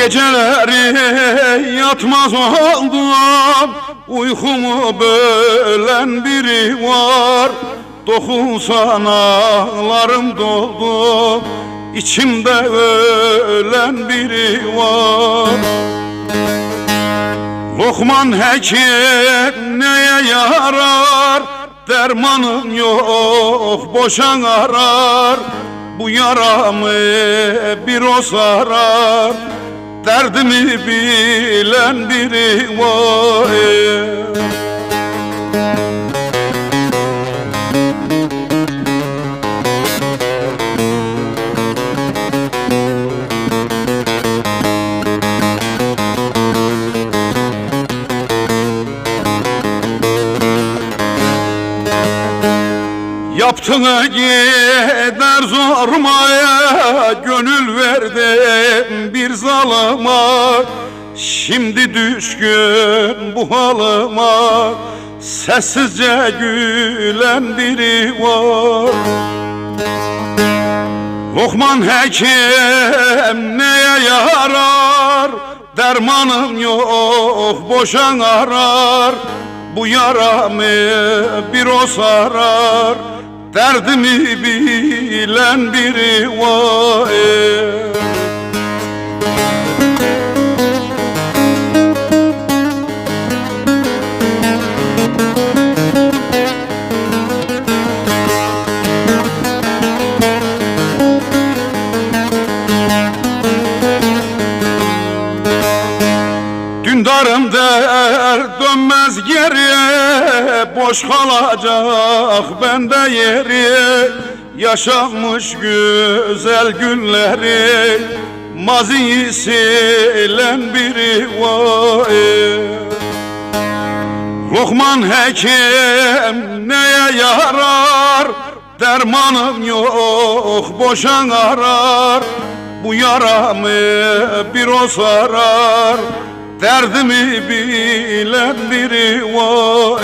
Geceleri yatmaz oldum. Uykumu bölen biri var. Dokunsan ağlarım doldu. İçimde ölen biri var. Lokman hekim neye yarar? Dermanım yok boşan arar. Bu yaramı bir o sarar Derdimi bilen biri var Yaptığına gider zormaya Gönül verdim bir zalıma. Şimdi düşkün bu halıma Sessizce gülen biri var. Lokman hekim neye yarar? Dermanım yok boşan arar. Bu yaramı bir o sarar Derdimi bilen biri var Dündarım der dönmez geriye Boş kalacak bende yeri. Yaşanmış güzel günleri Maziyi silen biri var Lokman hekim neye yarar? Dermanım yok boşan arar. Bu yaramı bir o sarar Derdimi bilen biri var